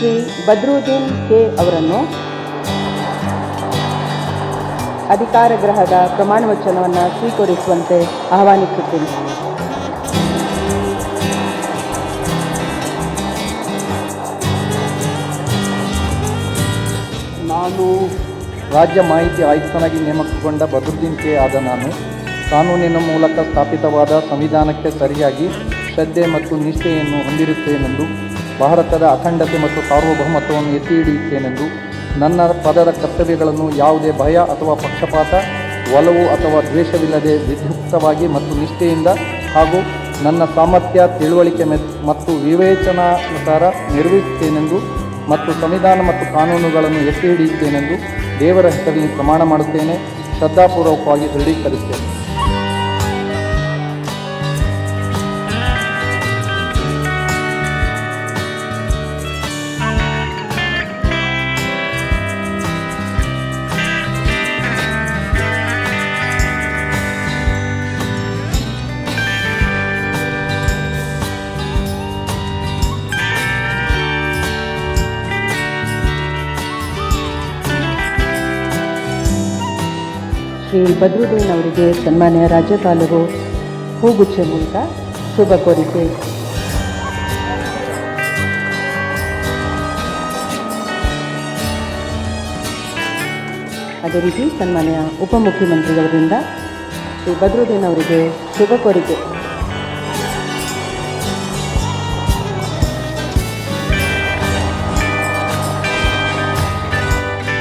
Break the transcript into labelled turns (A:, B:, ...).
A: Shri Badruddin K ಅವರನ್ನು ಅಧಿಕಾರ ಗ್ರಹದ ಪ್ರಮಾಣ ವಚನವನ್ನು ಸ್ವೀಕರಿಸುವಂತೆ ಆಹ್ವಾನಿಸುತ್ತೇನೆ.
B: ನಾನು ರಾಜ್ಯ ಮಾಹಿತಿ ಆಯುಕ್ತನಾಗಿ ನೇಮಕಗೊಂಡ ಬದ್ರುದ್ದೀನ್ ಕೆ ಆದ ನಾನು ಕಾನೂನಿನ ಮೂಲಕ ಸ್ಥಾಪಿತವಾದ ಸಂವಿಧಾನಕ್ಕೆ ಸರಿಯಾಗಿ ಶ್ರದ್ಧೆ ಮತ್ತು ನಿಷ್ಠೆಯನ್ನು ಹೊಂದಿರುತ್ತೇನೆಂದು ಭಾರತದ ಅಖಂಡತೆ ಮತ್ತು ಸಾರ್ವಭೌಮತ್ವವನ್ನು ಎತ್ತಿ ಹಿಡಿಯುತ್ತೇನೆಂದು ನನ್ನ ಪದದ ಕರ್ತವ್ಯಗಳನ್ನು ಯಾವುದೇ ಭಯ ಅಥವಾ ಪಕ್ಷಪಾತ, ಒಲವು ಅಥವಾ ದ್ವೇಷವಿಲ್ಲದೆ ವಿಧ್ಯುಕ್ತವಾಗಿ ಮತ್ತು ನಿಷ್ಠೆಯಿಂದ ಹಾಗೂ ನನ್ನ ಸಾಮರ್ಥ್ಯ, ತಿಳುವಳಿಕೆ ಮೆತ್- ಮತ್ತು ವಿವೇಚನಾನುಸಾರ ನಿರ್ವಹಿಸುತ್ತೇನೆಂದು ಮತ್ತು ಸಂವಿಧಾನ ಮತ್ತು ಕಾನೂನುಗಳನ್ನು ಎತ್ತಿ ಹಿಡಿಯುತ್ತೇನೆಂದು ದೇವರ ಹೆಸರಿನಲ್ಲಿ ಪ್ರಮಾಣ ಮಾಡುತ್ತೇನೆ. ಶ್ರದ್ಧಾಪೂರ್ವಕವಾಗಿ ದೃಢೀಕರಿಸ್ತೇನೆ
A: ಶ್ರೀ ಬದ್ರುದ್ದೀನ್ ಅವರಿಗೆ ಸನ್ಮಾನ್ಯ ರಾಜ್ಯಪಾಲರು ಹೂಗುಚ್ಛ ಮೂಲಕ ಶುಭ ಕೋರಿಕೆ. ಅದೇ ರೀತಿ ಸನ್ಮಾನ್ಯ ಉಪಮುಖ್ಯಮಂತ್ರಿಗಳಿಂದ ಶ್ರೀ ಬದ್ರುದ್ದೀನ್ ಅವರಿಗೆ ಶುಭ ಕೋರಿಕೆ.